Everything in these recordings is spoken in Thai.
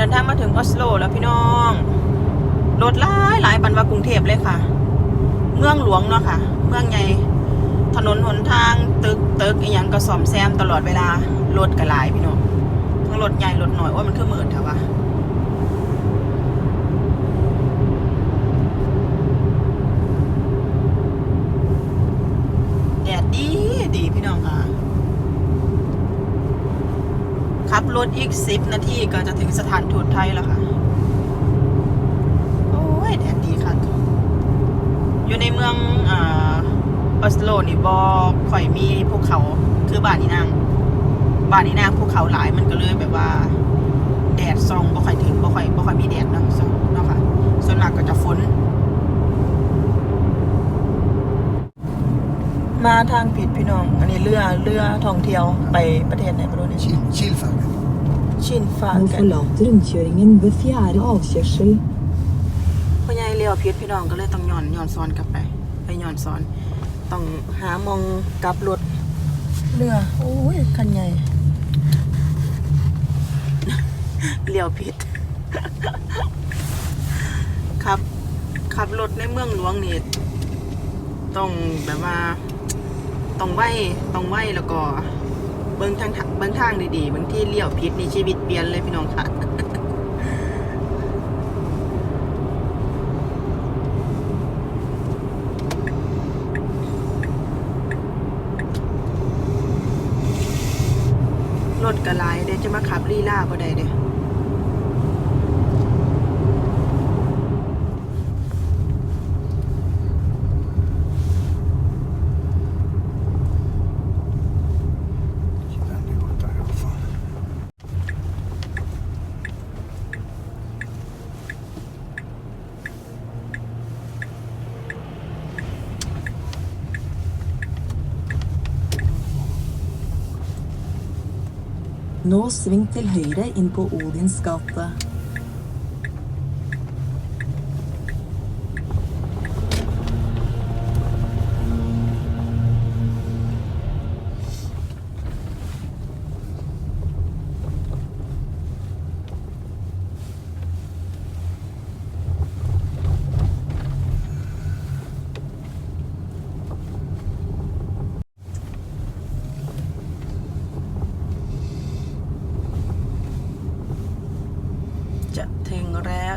ดินทางมาถึงออสโลแล้วพี่น้องรถหลายหลายปันว่ากรุงเทพเลยค่ะ เมืองหลวงเนาะค่ะ เมืองใหญ่ถนนหนทางตึกตึกอีหยังก็ซ่อมแซมตลอดเวลารถก็หลายพี่น้องทั้งรถใหญ่รถหน่อยว่ามันคือหมื่นเถอะวะแดดดีดีพี่น้องค่ะ ขับร ถอีกสิบนาทีก็จะถึงสถานทูตไทยแล้วค่ะ โอ้ยแดดดีค่ะ อยู่ในเมืองออสโลนี่บอข่อยมีภูเขาคือบ้านนี่นางบ้านนี่นางภูเขาหลายมันก็เลยแบบว่า แดดซองบ่ค่อยถึงบ่ค่อยบ่ค่อยมีแดดเนาะเนาะค่ะ ส่วนมากก็จะฝนมาทางผิดพี่น้อง อันนี้เรือเรือท่องเที่ยวไปประเทศไหนไม่รู้เนี่ย Kil- Kilfagen. ชินฟา Nå กัน forlater rundkjøringen ved fjerde avkjørsel. พ่อใหญ่เลี้ยวพิษพี่น้องก็เลยต้องย้อนย้อนซ้อนกลับไป ไปย้อนซ้อน ต้องหามองกลับรถเรือโอ้ยคันใหญ่เลี้ยวผิดครับขับรถในเมืองหลวงนี่ต้องแบบว่า ต้องไหวต้องไหวแล้วก็ เบิ้งทางเบิ้งทางดีๆบางที่เลี้ยวผิดนี่ชีวิตเปลี่ยนเลยพี่น้องค่ะรถกระลายเดี๋ยวจะมาขับลีลาบ่ได้เด้ Nå sving til høyre inn på Odins gate..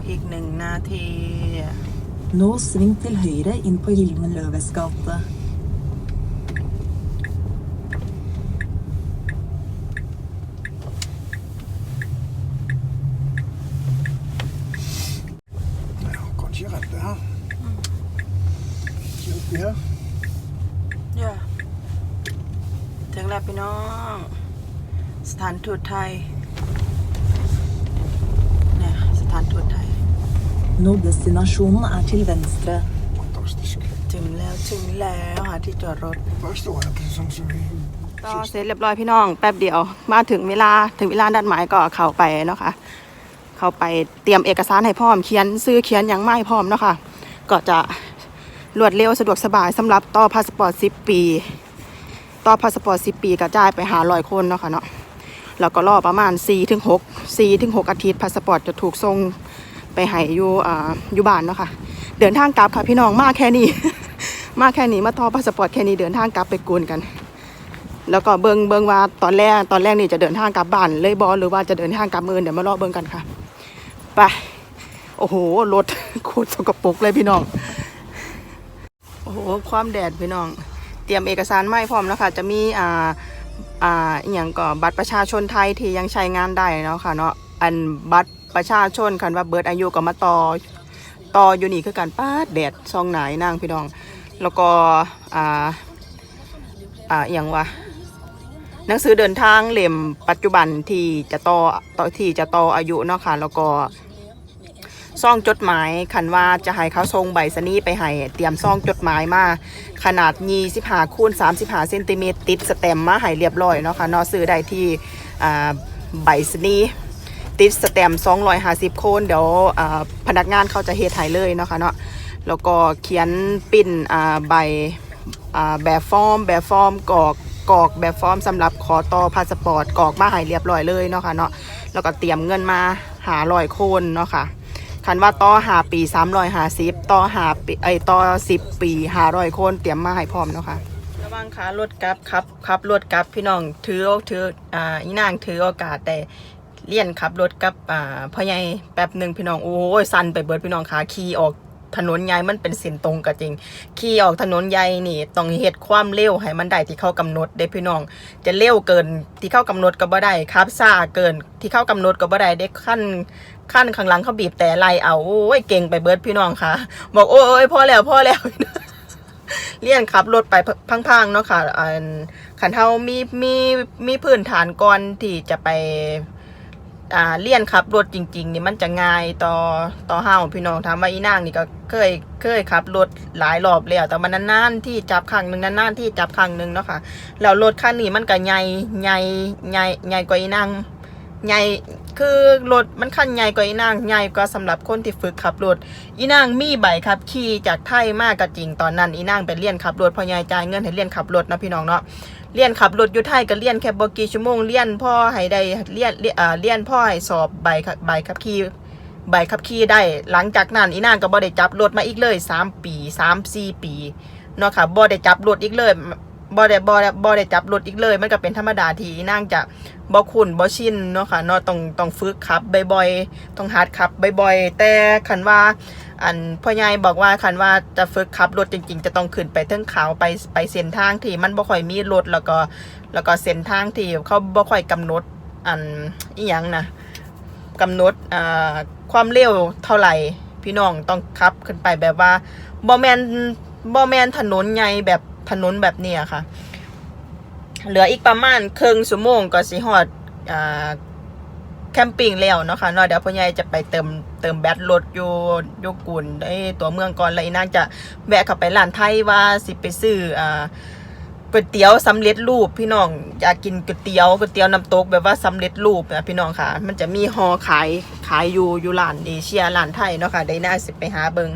อีกหนึ่งนาที Nå sving til høyre inn på Gyldenløves gate. Ja, kan ikke rette her. Ikke oppi her. ย่าถึงแล้วพี่น้อง สถานทูตไทยเนี่ยสถานทูตไทย Nå destinasjonen er til venstre. Fantastisk. ถึงแล้วถึงแล้วหาที่จอดรถ Bare står jeg til sånn som vi ก็เสร็จเรียบร้อยพี่น้องแป๊บเดียว มาถึงเวลาถึงเวลานัดหมายก็เข้าไปเนาะค่ะเข้าไปเตรียมเอกสารให้พร้อมเขียนซื้อเขียนอย่างไม่พร้อมเนาะค่ะก็จะรวดเร็วสะดวกสบายสำหรับต่อพาสปอร์ต10 ปี ต่อพาสปอร์ต10 ปีก็จ่ายไปหาร้อยคนเนาะค่ะเนาะแล้วก็รอประมาณ4ถึง6 4ถึง6อาทิตย์พาสปอร์ตจะถูกส่ง ไปให้อยู่อ่าอยู่บ้านเนาะค่ะ เดินทางกลับค่ะพี่น้องมาแค่นี้ มาแค่นี้มาต่อพาสปอร์ตแค่นี้เดินทางกลับไปกูนกัน แล้วก็เบิงเบิงว่าตอนแรกตอนแรกนี่จะเดินทางกลับบ้านเลยบอหรือว่าจะเดินทางกลับมือเดี๋ยวมารอเบิงกันค่ะไปโอ้โหรถโคตรสกปรกเลยพี่น้องโอ้โหความแดดพี่น้อง เตรียมเอกสารไม่พร้อมแล้วค่ะ จะมีอ่าอ่าอย่างก็บัตรประชาชนไทยที่ยังใช้งานได้เนาะค่ะเนาะอันบัตร ประชาชนคันว่าเบิดอายุก็มาต่อต่ออยู่นี่คือการป้าดแดดซองหนายนางพี่น้อง แล้วก็อ่าอ่าอย่างวะหนังสือเดินทางเล่มปัจจุบันที่จะต่อต่อที่จะต่ออายุเนาะค่ะแล้วก็ซองจดหมายคันว่าจะให้เขาส่งใบสนีย์ไปให้เตรียมซองจดหมายมาขนาด25คูณ35เซนติเมตรติดสแตมมาให้เรียบร้อยเนาะค่ะนอซื้อได้ที่อ่าใบสนีย์ ติดสแตมป์250 โคนเดี๋ยวอ่าพนักงานเขาจะเฮ็ดให้เลยเนาะค่ะเนาะแล้วก็เขียนปิ้นอ่าใบอ่าแบบฟอร์ม แบบฟอร์มกรอกกรอกแบบฟอร์มสำหรับขอต่อพาสปอร์ตกรอกมาให้เรียบร้อยเลยเนาะค่ะเนาะแล้วก็เตรียมเงินมาหาลอยโคนเนาะค่ะคันว่าต่อหาปีสามร้อยหาสิบต่อหาปีไอต่อสิบปีหาลอยโคนเตรียมมาให้พร้อมเนาะค่ะระวังขารถกลับครับขับรถกลับพี่น้องถือถืออ่าอีนางถือโอกาสแต่ เลี่ยนขับรถกับอ่าพ่อใหญ่แป๊บหนึ่งพี่น้องโอ้ยสั่นไปเบิดพี่น้องขาขี่ออกถนนใหญ่มันเป็นเส้นตรงก็จริง ขี่ออกถนนใหญ่นี่ต้องเฮ็ดความเร็วให้มันได้ที่เขากำหนดเด้พี่น้อง จะเร็วเกินที่เข้ากำหนดก็บ่ได้ครับซ่าเกินที่เข้ากำหนดก็บ่ได้เด็กขั้นขั้นข้างหลังเขาบีบแต่ไล่เอาโอ้ยเก่งไปเบิดพี่น้องค่ะ บอกโอ้ยพอแล้วพอแล้วเลี่ยนขับรถไปพังๆเนาะค่ะอันขันเฮามีมีมีพื้นฐานก่อนที่จะไป อ่าเลี่ยนขับรถจริง ๆ นี่มันจะง่ายต่อต่อเฮาพี่น้องถามว่าอีนางนี่ก็เคยเคยขับรถหลายรอบแล้วแต่มันนานๆที่จับครั้งหนึ่งนานๆที่จับครั้งหนึ่งเนาะค่ะแล้วรถคันนี้มันก็ใหญ่ใหญ่ใหญ่ใหญ่กว่าอีนางใหญ่คือรถมันคันใหญ่กว่าอีนางใหญ่กว่าสำหรับคนที่ฝึกขับรถอีนางมีใบขับขี่จากไทยมากก็จริงตอนนั้นอีนางไปเรียนขับรถพอยายจ่ายเงินให้เรียนขับรถนะพี่น้องเนาะ เรียนขับรถอยู่ไทยก็เรียนแค่บ่กี่ชั่วโมงเรียนพ่อให้ได้เรียนเรียนอ่าเรียนพ่อให้สอบใบขับใบขับขี่ใบขับขี่ได้ หลังจากนั้นอีนางก็บ่ได้จับรถมาอีกเลยสามปีสามสี่ปีเนาะค่ะบ่ได้จับรถอีกเลยบ่ได้บ่ได้บ่ได้จับรถอีกเลย มันก็เป็นธรรมดาที่อีนางจะบ่คุ้นบ่ชินเนาะค่ะเนาะต้องต้องฝึกขับบ่อยๆต้องหัดขับบ่อยๆแต่คันว่า อันพ่อใหญ่บอกว่าคันว่าจะฝึกขับรถจริง ๆ จะต้องขึ้นไปเทิงเขาไปไปเส้นทางที่มันบ่ค่อยมีรถแล้วก็ แล้วก็เส้นทางที่เขาบ่ค่อยกำหนดอันอีหยังนะกำหนดอ่าความเร็วเท่าไหร่พี่น้องต้องขับขึ้นไปแบบว่าบ่แมนบ่แมนถนนใหญ่แบบถนนแบบเนี้ยค่ะ เหลืออีกประมาณครึ่งชั่วโมงก็สิฮอดอ่า แคมปิ้งแล้วเนาะค่ะเนาะเดี๋ยวพ่อใหญ่จะไปเติมเติมแบตรถอยู่อยู่กุนไอ้ตัวเมืองก่อนแล้วอีนางจะแวะเข้าไปร้านไทยว่าสิไปซื้ออ่าก๋วยเตี๋ยวสำเร็จรูปพี่น้องอยากกินก๋วยเตี๋ยวก๋วยเตี๋ยวน้ำตกแบบว่าสำเร็จรูปนะพี่น้องค่ะ มันจะมีฮอขายขายอยู่อยู่ร้านเอเชียร้านไทยเนาะค่ะได้น่าสิไปหาเบิง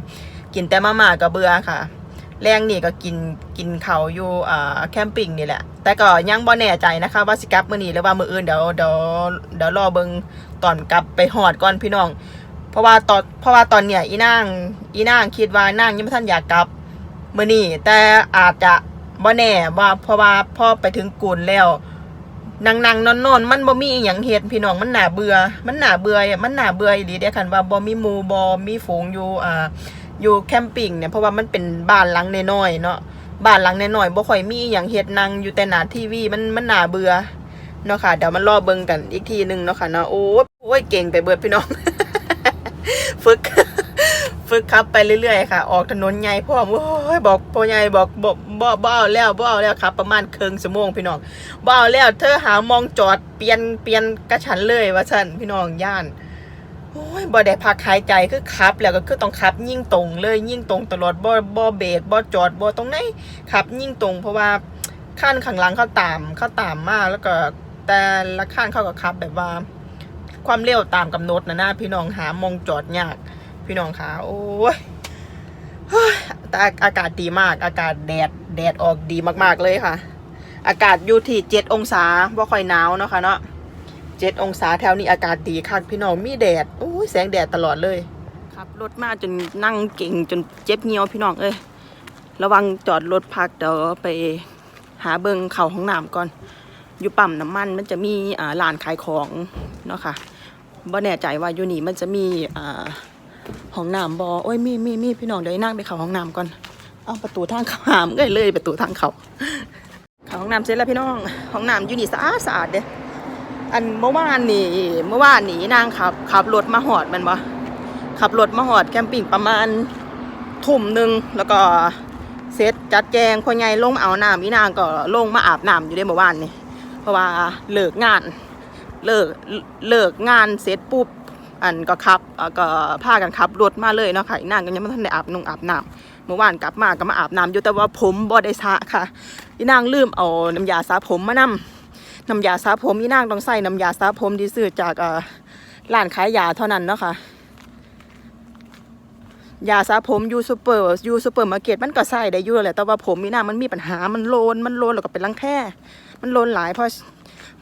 กินแต่มาม่าก็เบื่อค่ะ แรงนี่ก็กินกินเขาอยู่แคมปิ้งนี่แหละ แต่ก็ยังบ่แน่ใจนะคะ ว่าสิกลับมื้อนี้หรือว่ามื้ออื่นเดี๋ยวเดี๋ยวเดี๋ยวรอเบิงตอนกลับไปหอดก่อนพี่น้อง เพราะว่าตอนเพราะว่าตอนเนี้ยอีนางอีนางคิดว่านางยังไม่ทันอยากกลับมื้อนี้แต่อาจจะบ่แน่ว่าเพราะว่าพอไปถึงกุนแล้วนางนางนอนนอนมันบ่มีอหย่างเฮ็ดพี่น้องมันหนาเบื่อ มันหนาเบื่อมันหนาเบื่ออีหลีเด้อคันว่าบ่มีหมูบ่มีฝูงอยู่อ่า อยู่แคมปิ้งเนี่ยเพราะว่ามันเป็นบ้านหลังน้อยๆเนาะบ้านหลังน้อยๆบ่ค่อยมีอย่างเฮ็ดนังอยู่แต่หน้าทีวีมันมันน่าเบื่อเนาะค่ะเดี๋ยวมันรอเบิ่งกันอีกทีหนึงเนาะค่ะเนาะโอ้โอ้ยเก่งไปเบิดพี่น้อง ฝึก ฝึกขับไปเรื่อยๆค่ะ ออกถนนใหญ่พ่อโอ้ยบอกพ่อใหญ่บอกบ่บ่บ่เอาแล้วบ่เอาแล้วครับ ประมาณครึ่งชั่วโมงพี่น้องบ่เอาแล้ว เธอหามองจอดเปลี่ยนเปลี่ยนกระฉันเลยว่าซั่นพี่น้องย่าน อ้ยบ่ได้พักหายใจคือขับ แล้วก็คือต้องขับยิ่งตรงเลยยิ่งตรงตลอดบ่บ่เบรกบ่จอดบ่ตรงไหนขับยิ่งตรง เพราะว่าขั้นข้างหลังเขาตามเขาตามมากแล้วก็แต่ละขั้นเขาก็ขับแบบว่า ความเร็วตามกำหนดนะนะพี่น้องหามองจอดยาก พี่น้องขาโอ้ยเฮ้ยแต่อากาศดีมาก อากาศแดดแดดออกดีมากๆเลยค่ะ อากาศอยู่ที่เจ็ดองศาบ่ค่อยหนาวเนาะค่ะเนาะ เจ็ดองศาแถวนี้อากาศดีคักพี่น้องมีแดดโอ้ยแสงแดดตลอดเลยครับรถมาจนนั่งเก่งจนเจ็บเงียวพี่น้องเอ้ยระวังจอดรถพักเดี๋ยวไปหาเบิงเข่าห้องน้ำก่อน อยู่ปั๊มน้ำมันมันจะมีอ่าร้านขายของเนาะค่ะบ่แน่ใจว่าอยู่นี่มันจะมีอ่าห้องน้ำบอโอ้ยมีมีมีพี่น้องเดี๋ยวนั่งไปเข้าห้องน้ำก่อนเอาประตูทางเขาหามเอ้ยเลยประตูทางเขาเขาห้องน้ำเสร็จแล้วพี่น้องห้องน้ำอยู่นี่สะอาดสะอาดเด้ อันเมื่อวานนี่เมื่อวานนี่นางขับขับรถมาหอดมันบ่ขับรถมาหอดแคมปิ้งประมาณทุ่มหนึ่งแล้วก็เสร็จจัดแจงพ่อใหญ่ลงมาเอาน้ำอีนางก็ลงมาอาบน้ำอยู่ได้เมื่อวานนี่เพราะว่าเลิกงานเลิกเลิกงานเสร็จปุ๊บอันก็ขับก็พากันขับรถมาเลยเนาะค่ะอีนางก็ยังไม่ทันได้อาบนงอาบน้ำเมื่อวานกลับมาก็มาอาบน้ำอยู่แต่ว่าผมบ่ได้สระค่ะอีนางลืมเอาน้ำยาสระผมมานำ น้ำยาสระผมอีนางต้องใส่น้ำยาสระผมที่ซื้อจากเอ่อร้านขายยาเท่านั้นเนาะค่ะยาสระผมยูซูเปอร์ยูซูเปอร์มาร์เก็ตมันก็ใส่ได้อยู่แหละแต่ว่าผมอีนางมันมีปัญหามันโลนมันโลนแล้วก็เป็นรังแคมันโลนหลายเพราะ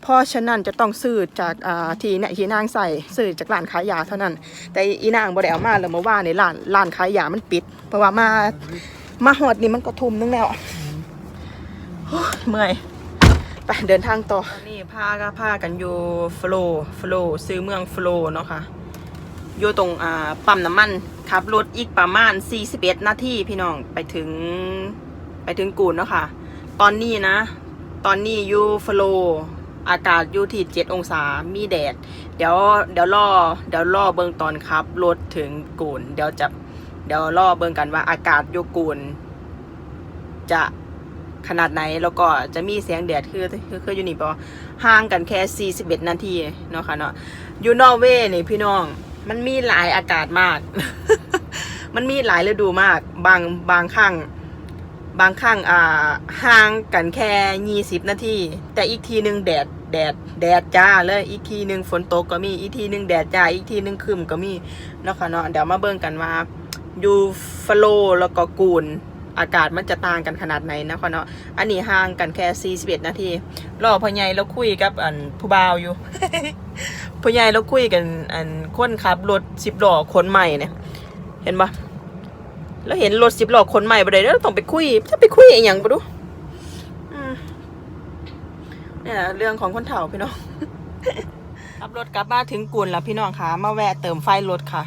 เพราะฉะนั้นจะต้องซื้อจากอ่าที่เนี่ยที่นางใส่ซื้อจากร้านขายยาเท่านั้น แต่อีนางบ่ได้เอามาแล้วเมื่อวานในร้านร้านขายยามันปิด เพราะว่ามามาหอดนี่มันก็ทุ่มนึงแล้วเมื่อย ไปเดินทางต่อ นี่พาก็พากันอยู่ฟโลฟโลซื้อเมืองฟโลเนาะค่ะอยู่ตรงอ่าปั๊มน้ำมันขับรถอีกประมาณ 41 นาทีพี่น้องไปถึงไปถึงกูนเนาะค่ะ ตอนนี้นะ ตอนนี้อยู่ฟโลอากาศอยู่ที่7องศา มีแดด เดี๋ยวเดี๋ยวรอเดี๋ยวรอเบิ่งตอนขับรถถึงกูนเดี๋ยวจะเดี๋ยวรอเบิ่งกันว่าอากาศอยู่กูนจะ ขนาดไหนแล้วก็จะมีเสียงแดดคือคือคืออยู่นี่ปะห่างกันแค่ 41 นาทีเนาะค่ะเนาะอยู่นอร์เวย์นี่พี่น้องมันมีหลายอากาศมาก มันมีหลายฤดูมาก บางบางครั้งบางครั้งอ่าห่างกันแค่ยี่สิบนาที แต่อีกทีหนึ่งแดดแดดแดดจ้าเลยอีกทีหนึ่งฝนตกก็มีอีกทีหนึ่งแดดจ้าอีกทีหนึ่งครึมก็มีเนาะค่ะเนาะเดี๋ยวมาเบิ่งกันว่าอยู่ฟโลแล้วก็กูน อากาศมันจะต่างกันขนาดไหนนะคะเนาะอันนี้ห่างกันแค่41นาทีรอพ่อใหญ่แล้วคุยกับอันผู้บ่าวอยู่พ่อใหญ่แล้วคุยกันอันคนขับรถสิบล้อคนใหม่เนี่ยเห็นปะแล้วเห็นรถสิบล้อคนใหม่ไปเลยแล้วต้องไปคุยจะไปคุยอย่างปะดูอืมเนี่ยเรื่องของคนเฒ่าพี่น้องขับรถกลับมาถึงกุนแล้วพี่น้องค่ะมาแวะเติมไฟรถค่ะ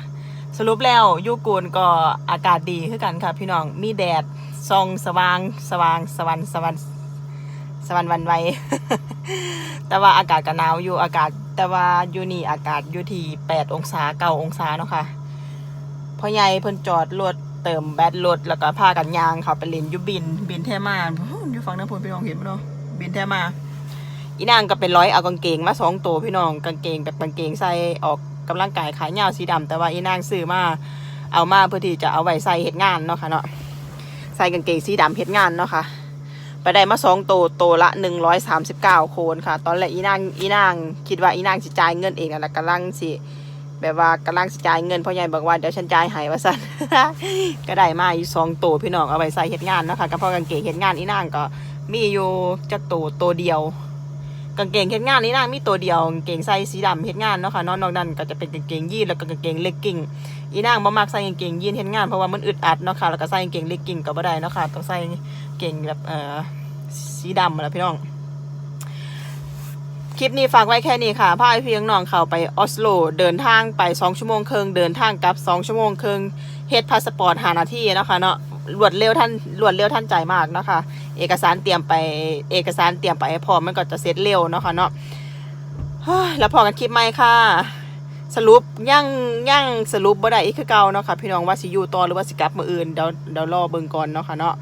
สรุปแล้วยูกูนก็อากาศดีคือกันค่ะพี่น้องมีแดดส่องสว่างสว่างสวรรค์สวรรค์สวรรค์วันไวแต่ว่าอากาศก็หนาวอยู่อากาศ แต่ว่าอยู่นี่อากาศอยู่ที่แปดองศาเก้าองศาเนาะค่ะพ่อใหญ่เพิ่นจอดรถเติมแบตรถแล้วก็พากันยางเขาไปเล่นยูบิน บินแท้มาอยู่ฝั่งนั้นพูนพี่น้องเห็นไหมเนาะบินแท้มาอีนางก็เป็นร้อยเอากางเกงมาสองตัวพี่น้องกางเกงแบบกางเกงใส่ออก กำลังกายขายยาวสีดำแต่ว่าอีนางซื้อมาเอามาเพื่อที่จะเอาไว้ใส่เฮ็ดงานเนาะค่ะเนาะใส่กางเกงสีดำเฮ็ดงานเนาะค่ะไปได้มาสองตัวตัวละหนึ่งร้อยสามสิบเก้าโคนค่ะ ตอนแรกอีนางอีนางคิดว่าอีนางสิจ่ายเงินเองนะแหละกำลังสิแบบว่ากำลังจ่ายเงินพ่อใหญ่บอกว่าเดี๋ยวฉันจ่ายให้ว่าสั่นก็ได้มาอยู่สองตัวพี่น้องเอาไว้ใส่เฮ็ดงานเนาะค่ะกับพ่อกางเกงเฮ็ดงานอีนางก็มีอยู่จักตัวตัวเดียว กางเกงเฮ็ดงานนี่นะมีตัวเดียวกางเกงใส่สีดำเฮ็ดงานเนาะค่ะนอกนอกนั้นก็จะเป็นกางเกงยีนแล้วก็กางเกงเลกกิ้งอีนางบ่มักใส่กางเกงยีนเฮ็ดงานเพราะว่ามันอึดอัดเนาะค่ะแล้วก็ใส่กางเกงเลกกิ้งก็บ่ได้เนาะค่ะต้องใส่กางเกงแบบเอ่อสีดำนั่นแหละพี่น้องคลิปนี้ฝากไว้แค่นี้ค่ะพาพี่น้องเข้าไปออสโล เดินทางไป 2 ชั่วโมงครึ่งเดินทางกลับ 2 ชั่วโมงครึ่งเฮ็ดพาสปอร์ตหานาทีเนาะค่ะเนาะ รวดเร็วท่านรวดเร็วท่านใจมากนะคะ เอกสารเตรียมไปเอกสารเตรียมไปพอมันก็จะเสร็จเร็วเนาะค่ะเนาะแล้วพอกันคลิปใหมค่ะ สรุปยังยังสรุปบ่ได้อีกคือเก่าเนาะค่ะพี่น้องว่าสิอยู่ต่อหรือว่าสิกลับมื้ออื่นเดี๋ยวเดี๋ยวรอเบิ่งก่อนเนาะค่ะเนาะ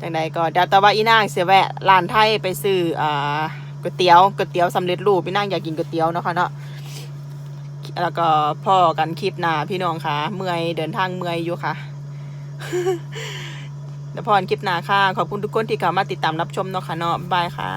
จังใดก็เดี๋ยวแต่ว่าอีนางเสียแวะร้านไทยไปซื้ออ่าก๋วยเตี๋ยวก๋วยเตี๋ยวสำเร็จรูปพี่นางอยากกินก๋วยเตี๋ยวเนาะค่ะเนาะแล้วก็พ่อกันคลิปหน้าพี่น้องค่ะ เมื่อยเดินทางเมื่อยอยู่ค่ะ เดี๋ยวพอกันคลิปหน้าค่ะ ขอบคุณทุกคนที่เข้ามาติดตามรับชมเนาะค่ะเนาะบ๊ายบายค่ะ